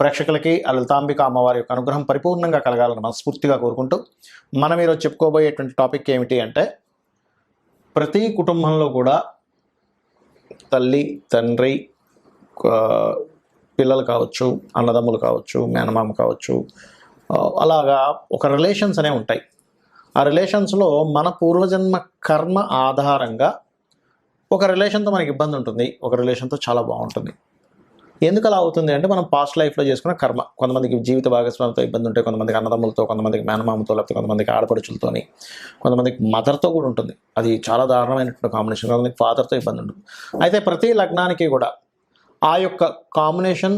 ప్రేక్షకులకి ఆ లలితాంబిక అమ్మవారి యొక్క అనుగ్రహం పరిపూర్ణంగా కలగాలని మనస్ఫూర్తిగా కోరుకుంటూ మనం ఈరోజు చెప్పుకోబోయేటువంటి టాపిక్ ఏమిటి అంటే ప్రతి కుటుంబంలో కూడా తల్లి తండ్రి పిల్లలు కావచ్చు అన్నదమ్ములు కావచ్చు మేనమామ కావచ్చు అలాగా ఒక రిలేషన్స్ అనేవి ఉంటాయి. ఆ రిలేషన్స్లో మన పూర్వజన్మ కర్మ ఆధారంగా ఒక రిలేషన్తో మనకి ఇబ్బంది ఉంటుంది. ఒక రిలేషన్తో చాలా బాగుంటుంది. ఎందుకు అలా అవుతుంది అంటే మనం పాస్ట్ లైఫ్లో చేసుకున్న కర్మ. కొంతమందికి జీవిత భాగస్వామితో ఇబ్బంది ఉంటాయి కొంతమందికి అన్నదమ్ములతో కొంతమందికి మేనమామతో లేకపోతే కొంతమందికి ఆడపడుచులతోని కొంతమందికి మదర్తో కూడా ఉంటుంది. అది చాలా దారుణమైనటువంటి కాంబినేషన్ కొంతమందికి ఫాదర్తో ఇబ్బంది ఉంటుంది. అయితే ప్రతి లగ్నానికి కూడా ఆ యొక్క కాంబినేషన్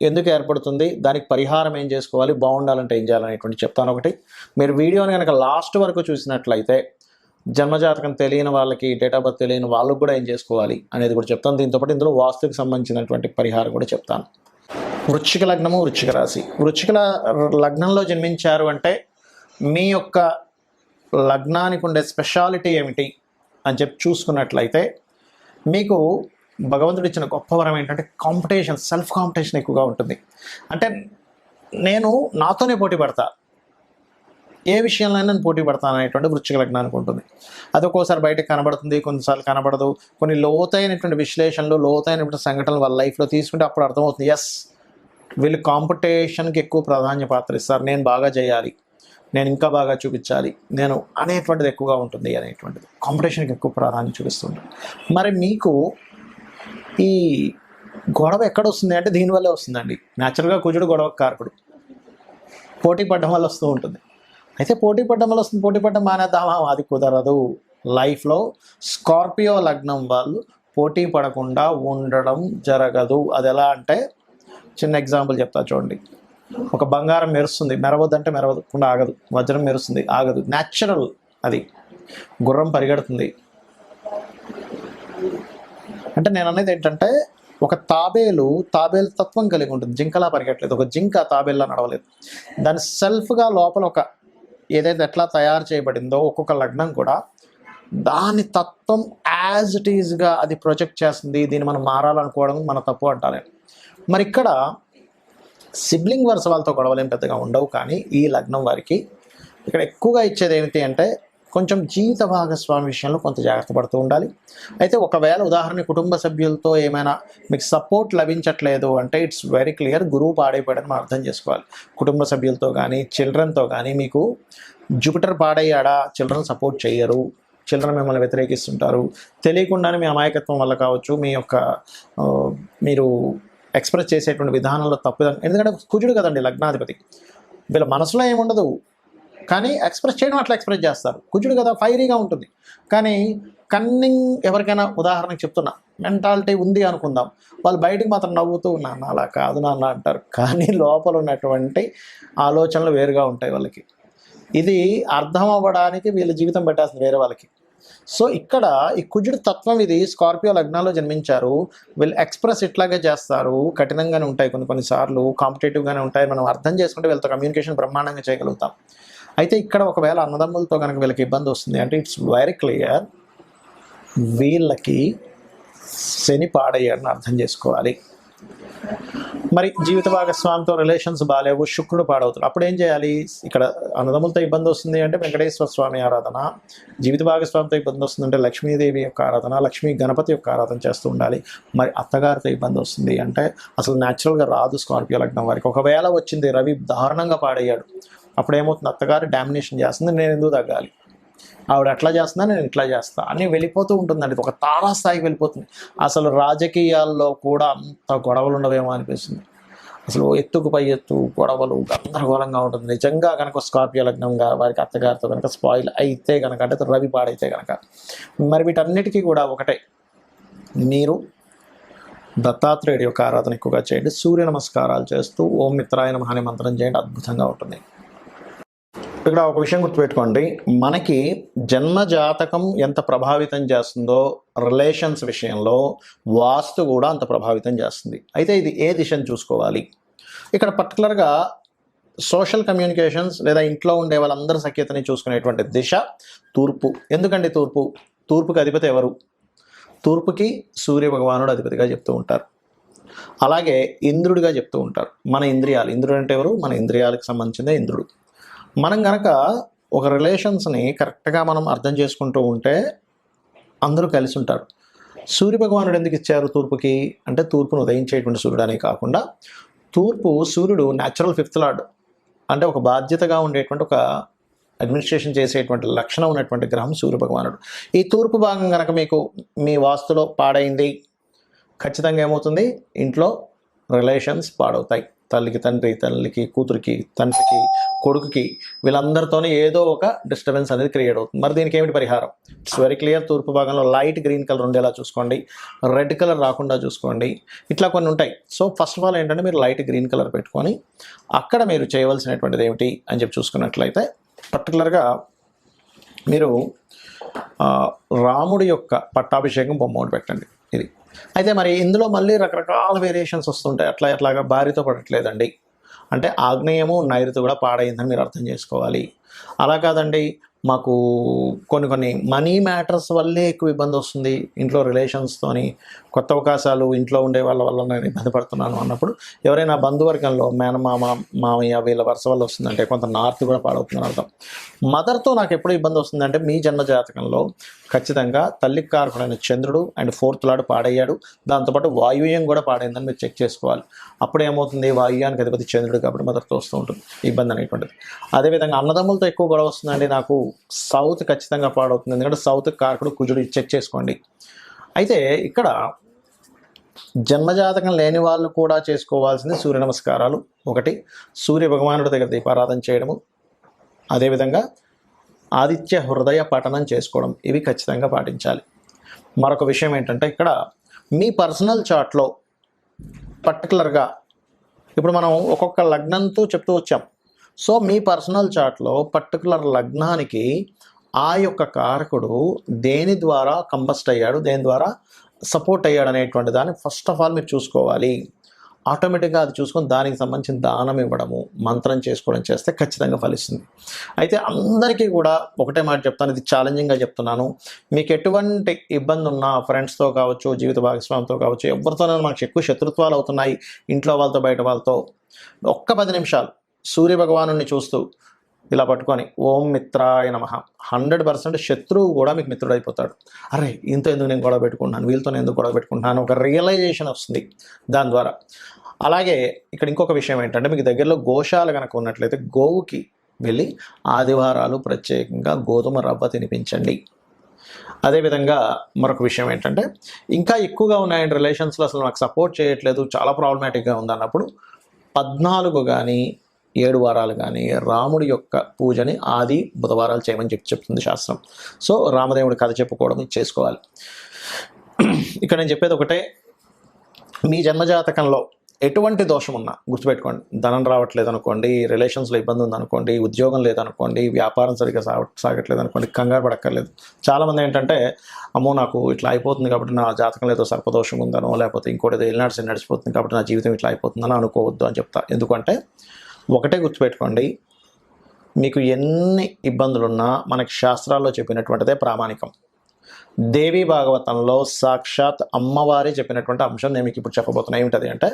ఎందుకు ఏర్పడుతుంది? దానికి పరిహారం ఏం చేసుకోవాలి? బాగుండాలంటే ఏం చేయాలనేటువంటి చెప్తాను ఒకటి. మీరు వీడియోని కనుక లాస్ట్ వరకు చూసినట్లయితే జన్మజాతకం తెలియని వాళ్ళకి డేట్ ఆఫ్ బర్త్ తెలియని వాళ్ళకు కూడా ఏం చేసుకోవాలి అనేది కూడా చెప్తాను. దీంతో పాటు ఇందులో వాస్తుకి సంబంధించినటువంటి పరిహారం కూడా చెప్తాను. వృచ్చిక లగ్నము వృశ్చిక రాశి. వృశ్చిక లగ్నంలో జన్మించారు అంటే మీ యొక్క లగ్నానికి ఉండే స్పెషాలిటీ ఏమిటి అని చెప్పి చూసుకున్నట్లయితే మీకు భగవంతుడు ఇచ్చిన గొప్ప వరం ఏంటంటే కాంపిటీషన్ సెల్ఫ్ కాంపిటీషన్ ఎక్కువగా ఉంటుంది. అంటే నేను నాతోనే పోటీ పడతా. ఏ విషయంలో నేను పోటీ పడతాను అనేటువంటి వృశ్చిక లగ్నానికి ఉంటుంది. అది ఒక్కోసారి బయటకు కనబడుతుంది కొన్నిసార్లు కనబడదు. కొన్ని లోతైనటువంటి విశ్లేషణలు లోతైనటువంటి సంఘటనలు వాళ్ళ లైఫ్లో తీసుకుంటే అప్పుడు అర్థమవుతుంది ఎస్ వీళ్ళు కాంపిటీషన్కి ఎక్కువ ప్రాధాన్య పాత్ర ఇస్తారు. నేను బాగా చేయాలి. నేను ఇంకా బాగా చూపించాలి. నేను అనేటువంటిది ఎక్కువగా ఉంటుంది అనేటువంటిది. కాంపిటీషన్కి ఎక్కువ ప్రాధాన్యం చూపిస్తుంటారు. మరి మీకు ఈ గొడవ ఎక్కడ వస్తుంది అంటే దీనివల్లే వస్తుందండి. న్యాచురల్గా కుజుడు గొడవ కారకుడు. పోటీ పడడం వల్ల వస్తూ ఉంటుంది. అయితే పోటీ పడడం వల్ల వస్తుంది. పోటీ పడడం మానేద్దామా? అది కుదరదు. లైఫ్లో స్కార్పియో లగ్నం వాళ్ళు పోటీ పడకుండా ఉండడం జరగదు. అది ఎలా అంటే చిన్న ఎగ్జాంపుల్ చెప్తా చూడండి. ఒక బంగారం మెరుస్తుంది. మెరవద్దంటే మెరవకుండా ఆగదు. వజ్రం మెరుస్తుంది. ఆగదు. న్యాచురల్ అది. గుర్రం పరిగెడుతుంది. అంటే నేను అనేది ఏంటంటే ఒక తాబేలు తాబేలు తత్వం కలిగి ఉంటుంది. జింకలా పరిగెట్టలేదు. ఒక జింక తాబేలులా నడవలేదు. దాని సెల్ఫ్గా లోపల ఒక ఏదైతే ఎట్లా తయారు చేయబడిందో ఒక్కొక్క లగ్నం కూడా దాని తత్వం యాజ్ ఇట్ ఈజ్గా అది ప్రొజెక్ట్ చేస్తుంది దీన్ని మనం మారాలనుకోవడం మన తప్పు అంటారు మరి ఇక్కడ సిబ్లింగ్ వరుస వాళ్ళతో గొడవలు పెద్దగా ఉండవు కానీ ఈ లగ్నం వారికి ఇక్కడ ఎక్కువగా ఇచ్చేది ఏమిటి అంటే కొంచెం జీవిత భాగస్వామి విషయంలో కొంత జాగ్రత్త పడుతూ ఉండాలి. అయితే ఒకవేళ ఉదాహరణ కుటుంబ సభ్యులతో ఏమైనా మీకు సపోర్ట్ లభించట్లేదు అంటే ఇట్స్ వెరీ క్లియర్ గురువు పాడైపోయాడని మనం అర్థం చేసుకోవాలి. కుటుంబ సభ్యులతో కానీ చిల్డ్రన్తో కానీ మీకు జూపిటర్ పాడయ్యాడా? చిల్డ్రన్ సపోర్ట్ చేయరు చిల్డ్రన్ మిమ్మల్ని వ్యతిరేకిస్తుంటారు. తెలియకుండానే మీ అమాయకత్వం వల్ల కావచ్చు మీ యొక్క మీరు ఎక్స్ప్రెస్ చేసేటువంటి విధానంలో తప్పు ఎందుకంటే కుజుడు కదండి లగ్నాధిపతి. వీళ్ళ మనసులో ఏముండదు? కానీ ఎక్స్ప్రెస్ చేయడం అట్లా ఎక్స్ప్రెస్ చేస్తారు. కుజుడు కదా ఫైరీగా ఉంటుంది. కానీ కన్నింగ్ ఎవరికైనా ఉదాహరణకు చెప్తున్నా. మెంటాలిటీ ఉంది అనుకుందాం. వాళ్ళు బయటకు మాత్రం నవ్వుతూ నాన్న అలా కాదు నాన్న అంటారు. కానీ లోపల ఉన్నటువంటి ఆలోచనలు వేరుగా ఉంటాయి వాళ్ళకి. ఇది అర్థం అవ్వడానికి వీళ్ళ జీవితం పెట్టాల్సింది వేరే వాళ్ళకి. సో ఇక్కడ ఈ కుజుడు తత్వం ఇది స్కార్పియో లగ్నాల్లో జన్మించారు. వీళ్ళు ఎక్స్ప్రెస్ ఇట్లాగే చేస్తారు. కఠినంగానే ఉంటాయి కొన్ని కొన్నిసార్లు కాంపిటేటివ్గానే ఉంటాయి. మనం అర్థం చేసుకుంటే వీళ్ళతో కమ్యూనికేషన్ బ్రహ్మాండంగా చేయగలుగుతాం. అయితే ఇక్కడ ఒకవేళ అన్నదమ్ములతో కనుక వీళ్ళకి ఇబ్బంది వస్తుంది అంటే ఇట్స్ వెరీ క్లియర్ వీళ్ళకి శని పాడయ్యాడని అర్థం చేసుకోవాలి. మరి జీవిత భాగస్వామితో రిలేషన్స్ బాగాలేవు శుక్రుడు పాడవుతాడు అప్పుడు ఏం చేయాలి? ఇక్కడ అన్నదమ్ములతో ఇబ్బంది వస్తుంది అంటే వెంకటేశ్వర స్వామి ఆరాధన జీవిత భాగస్వామితో ఇబ్బంది వస్తుంది అంటే లక్ష్మీదేవి యొక్క ఆరాధన లక్ష్మీ గణపతి యొక్క ఆరాధన చేస్తూ ఉండాలి. మరి అత్తగారితో ఇబ్బంది వస్తుంది అంటే అసలు న్యాచురల్గా రాదు స్కార్పియో లగ్నం వారికి. ఒకవేళ వచ్చింది రవి దారుణంగా పాడయ్యాడు. అప్పుడు ఏమవుతుంది అత్తగారు డామినేషన్ చేస్తుంది నేను ఎందుకు తగ్గాలి? ఆవిడ అట్లా చేస్తున్నా నేను ఇట్లా చేస్తా? అని వెళ్ళిపోతూ ఉంటుందండి. ఒక తారాస్థాయికి వెళ్ళిపోతుంది. అసలు రాజకీయాల్లో కూడా అంత గొడవలు ఉండవేమో అనిపిస్తుంది. అసలు ఎత్తుకు పై ఎత్తు గొడవలు గందరగోళంగా ఉంటుంది. నిజంగా కనుక స్కార్పియో లగ్నంగా వారికి అత్తగారితో కనుక స్పాయిల్ అయితే కనుక అంటే రవి పాడైతే కనుక మరి వీటన్నిటికీ కూడా ఒకటే. మీరు దత్తాత్రేయుడి యొక్క ఆరాధన ఎక్కువగా చేయండి. సూర్య నమస్కారాలు చేస్తూ ఓం మిత్రాయ నమ అనే మంత్రం చేయండి. అద్భుతంగా ఉంటుంది. ఇక్కడ ఒక విషయం గుర్తుపెట్టుకోండి. మనకి జన్మ జాతకం ఎంత ప్రభావితం చేస్తుందో రిలేషన్స్ విషయంలో వాస్తు కూడా అంత ప్రభావితం చేస్తుంది. అయితే ఇది ఏ దిశను చూసుకోవాలి? ఇక్కడ పర్టికులర్గా సోషల్ కమ్యూనికేషన్స్ లేదా ఇంట్లో ఉండే వాళ్ళందరి సఖ్యతని చూసుకునేటువంటి దిశ తూర్పు. ఎందుకండి తూర్పు? తూర్పుకి అధిపతి ఎవరు? తూర్పుకి సూర్య భగవానుడు అధిపతిగా చెప్తూ ఉంటారు. అలాగే ఇంద్రుడిగా చెప్తూ ఉంటారు. మన ఇంద్రియాలు. ఇంద్రుడు అంటే ఎవరు? మన ఇంద్రియాలకు సంబంధించిందే ఇంద్రుడు. మనం కనుక ఒక రిలేషన్స్ని కరెక్ట్గా మనం అర్థం చేసుకుంటూ ఉంటే అందరూ కలిసి ఉంటారు. సూర్య భగవానుడు ఎందుకు ఇచ్చారు తూర్పుకి? అంటే తూర్పును ఉదయించేటువంటి సూర్యుడు అనే కాకుండా తూర్పు సూర్యుడు న్యాచురల్ ఫిఫ్త్ లార్డ్ అంటే ఒక బాధ్యతగా ఉండేటువంటి ఒక అడ్మినిస్ట్రేషన్ చేసేటువంటి లక్షణం ఉన్నటువంటి గ్రహం సూర్య భగవానుడు. ఈ తూర్పు భాగం కనుక మీకు మీ వాస్తులో పాడైంది ఖచ్చితంగా ఏమవుతుంది? ఇంట్లో రిలేషన్స్ పాడవుతాయి. తల్లికి తండ్రి తల్లికి కూతురికి తండ్రికి కొడుకుకి వీళ్ళందరితోనే ఏదో ఒక డిస్టర్బెన్స్ అనేది క్రియేట్ అవుతుంది. మరి దీనికి ఏమిటి పరిహారం? ఇట్స్ వెరీ క్లియర్ తూర్పు భాగంలో లైట్ గ్రీన్ కలర్ ఉండేలా చూసుకోండి. రెడ్ కలర్ రాకుండా చూసుకోండి. ఇట్లా కొన్ని ఉంటాయి. సో ఫస్ట్ ఆఫ్ ఆల్ ఏంటంటే మీరు లైట్ గ్రీన్ కలర్ పెట్టుకొని అక్కడ మీరు చేయవలసినటువంటిది ఏమిటి అని చెప్పి చూసుకున్నట్లయితే పర్టికులర్గా మీరు రాముడి యొక్క పట్టాభిషేకం బొమ్మ ఒకటి పెట్టండి. ఇది. అయితే మరి ఇందులో మళ్ళీ రకరకాల వేరియేషన్స్ వస్తుంటాయి. అట్లా ఎట్లాగా? భార్యతో పడట్లేదండి. అంటే ఆగ్నేయము నైరుతి కూడా పాడైందని మీరు అర్థం చేసుకోవాలి. అలా కాదండి మాకు కొన్ని కొన్ని మనీ మ్యాటర్స్ వల్లే ఎక్కువ ఇబ్బంది వస్తుంది. ఇంట్లో రిలేషన్స్తోని కొత్త అవకాశాలు ఇంట్లో ఉండే వాళ్ళ వల్ల నేను ఇబ్బంది పడుతున్నాను అన్నప్పుడు ఎవరైనా బంధువర్గంలో మేనమామ మామయ్య వీళ్ళ వరుస వల్ల వస్తుందంటే కొంత నార్త్ కూడా పాడవుతుందని అర్థం. మదర్తో నాకు ఎప్పుడు ఇబ్బంది వస్తుందంటే మీ జన్మ జాతకంలో ఖచ్చితంగా తల్లికి కారకుడైన చంద్రుడు అండ్ ఫోర్త్ లాడు పాడయ్యాడు. దాంతోపాటు వాయువ్యం కూడా పాడైందని మీరు చెక్ చేసుకోవాలి. అప్పుడు ఏమవుతుంది? వాయువ్యానికి అధిపతి చంద్రుడు కాబట్టి మదర్తో వస్తూ ఉంటుంది. ఇబ్బంది అనేటువంటిది. అదేవిధంగా అన్నదమ్ములతో ఎక్కువ గొడవ వస్తుందండి. నాకు సౌత్ ఖచ్చితంగా పాడవుతుంది. ఎందుకంటే సౌత్ కారకుడు కుజుడు చెక్ చేసుకోండి. అయితే ఇక్కడ జన్మజాతకం లేని వాళ్ళు కూడా చేసుకోవాల్సింది సూర్య నమస్కారాలు. ఒకటి సూర్య భగవానుడి దగ్గర దీపారాధన చేయడము. అదేవిధంగా ఆదిత్య హృదయ పఠనం చేసుకోవడం. ఇవి ఖచ్చితంగా పాటించాలి. మరొక విషయం ఏంటంటే ఇక్కడ మీ పర్సనల్ చార్ట్లో పర్టికులర్గా ఇప్పుడు మనం ఒక్కొక్క లగ్నంతో చెప్తూ వచ్చాం. సో మీ పర్సనల్ చార్ట్లో పర్టికులర్ లగ్నానికి ఆ యొక్క కారకుడు దేని ద్వారా కంబస్ట్ అయ్యాడు? దేని ద్వారా? సపోర్ట్ అయ్యాడు అనేటువంటి దాన్ని ఫస్ట్ ఆఫ్ ఆల్ మీరు చూసుకోవాలి. ఆటోమేటిక్గా అది చూసుకొని దానికి సంబంధించిన దానం ఇవ్వడము మంత్రం చేసుకోవడం చేస్తే ఖచ్చితంగా ఫలిస్తుంది. అయితే అందరికీ కూడా ఒకటే మాట చెప్తాను ఇది ఛాలెంజింగ్గా చెప్తున్నాను. మీకు ఎటువంటి ఇబ్బంది ఉన్నా ఫ్రెండ్స్తో కావచ్చు జీవిత భాగస్వామితో కావచ్చు ఎవరితోనైనా మనకు ఎక్కువ శత్రుత్వాలు అవుతున్నాయి ఇంట్లో వాళ్ళతో బయట వాళ్ళతో. ఒక్క పది నిమిషాలు సూర్య భగవాను చూస్తూ ఇలా పట్టుకొని ఓం మిత్రాయ నమ. హండ్రెడ్ పర్సెంట్ శత్రువు కూడా మీకు మిత్రుడు అయిపోతాడు అరే ఇంత ఎందుకు నేను గొడవ పెట్టుకుంటున్నాను? వీళ్ళతో నేను ఎందుకు గొడవ పెట్టుకుంటున్నాను? ఒక రియలైజేషన్ వస్తుంది దాని ద్వారా. అలాగే ఇక్కడ ఇంకొక విషయం ఏంటంటే మీకు దగ్గరలో గోశాల కనుక ఉన్నట్లయితే గోవుకి వెళ్ళి ఆదివారాలు ప్రత్యేకంగా గోధుమ రవ్వ తినిపించండి. అదేవిధంగా మరొక విషయం ఏంటంటే ఇంకా ఎక్కువగా ఉన్నాయండి రిలేషన్స్లో అసలు నాకు సపోర్ట్ చేయట్లేదు. చాలా ప్రాబ్లమాటిక్గా ఉందన్నప్పుడు పద్నాలుగు కానీ ఏడు వారాలు కానీ రాముడి యొక్క పూజని ఆది బుధవారాలు చేయమని చెప్పి చెప్తుంది శాస్త్రం. సో రామదేవుడి కథ చెప్పుకోవడం చేసుకోవాలి. ఇక్కడ నేను చెప్పేది ఒకటే మీ జన్మజాతకంలో ఎటువంటి దోషం ఉన్నా గుర్తుపెట్టుకోండి. ధనం రావట్లేదు అనుకోండి రిలేషన్స్లో ఇబ్బంది ఉందనుకోండి ఉద్యోగం లేదనుకోండి వ్యాపారం సరిగ్గా సాగ సాగట్లేదు అనుకోండి కంగారు పడక్కర్లేదు. చాలామంది ఏంటంటే అమ్మో నాకు ఇట్లా అయిపోతుంది కాబట్టి నా జాతకం లేదో సర్పదోషం ఉందనో లేకపోతే ఇంకోటి ఏదో ఎల్నాడు నడిచిపోతుంది కాబట్టి నా జీవితం ఇట్లా అయిపోతుందని అనుకోవద్దు అని చెప్తా. ఎందుకంటే ఒకటే గుర్తుపెట్టుకోండి. మీకు ఎన్ని ఇబ్బందులున్నా మనకి శాస్త్రాల్లో చెప్పినటువంటిదే ప్రామాణికం. దేవి భాగవతంలో సాక్షాత్ అమ్మవారే చెప్పినటువంటి అంశం నేను మీకు ఇప్పుడు చెప్పబోతున్నా. ఏమిటది అంటే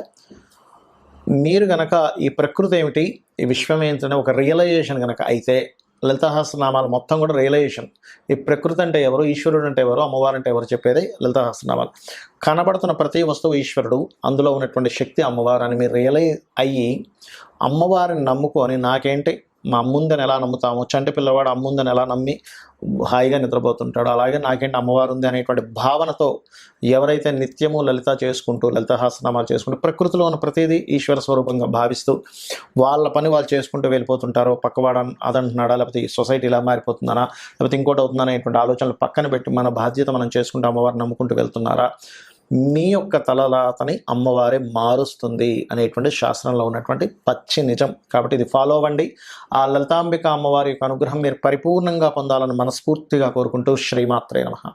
మీరు గనక ఈ ప్రకృతి ఏమిటి ఈ విశ్వం ఏంటనే ఒక రియలైజేషన్ కనుక అయితే లలితాహస్రనామాలు మొత్తం కూడా రియలైజేషన్. ఈ ప్రకృతి అంటే ఎవరు? ఈశ్వరుడు అంటే ఎవరు? అమ్మవారు అంటే ఎవరు? చెప్పేది లలితాహస్రనామాలు. కనబడుతున్న ప్రతి వస్తువు ఈశ్వరుడు. అందులో ఉన్నటువంటి శక్తి అమ్మవారు అని మీరు రియలైజ్ అయ్యి అమ్మవారిని నమ్ముకొని నాకేంటి? మా అమ్ముందని ఎలా నమ్ముతాము? చంటి పిల్లవాడు అమ్ముందని ఎలా నమ్మి హాయిగా నిద్రపోతుంటాడు? అలాగే నాకేంటి అమ్మవారు ఉంది అనేటువంటి భావనతో ఎవరైతే నిత్యము లలిత చేసుకుంటూ లలితహాసనామాలు చేసుకుంటూ ప్రకృతిలో ఉన్న ప్రతిదీ ఈశ్వర స్వరూపంగా భావిస్తూ వాళ్ళ పని వాళ్ళు చేసుకుంటూ వెళ్ళిపోతుంటారో. పక్కవాడ అదంటున్నాడా? లేకపోతే ఈ సొసైటీ ఇలా మారిపోతుందనా? లేకపోతే ఇంకోటి అవుతుందా అనేటువంటి ఆలోచనలు పక్కన పెట్టి మన బాధ్యత మనం చేసుకుంటూ అమ్మవారిని నమ్ముకుంటూ వెళ్తున్నారా? మీ యొక్క తలరాతని అమ్మవారే మారుస్తుంది అనేటువంటి శాస్త్రంలో ఉన్నటువంటి పచ్చి నిజం. కాబట్టి ఇది ఫాలో అవ్వండి. ఆ లలితాంబిక అమ్మవారి యొక్క అనుగ్రహం మీరు పరిపూర్ణంగా పొందాలని మనస్ఫూర్తిగా కోరుకుంటూ శ్రీమాత్రే నమ.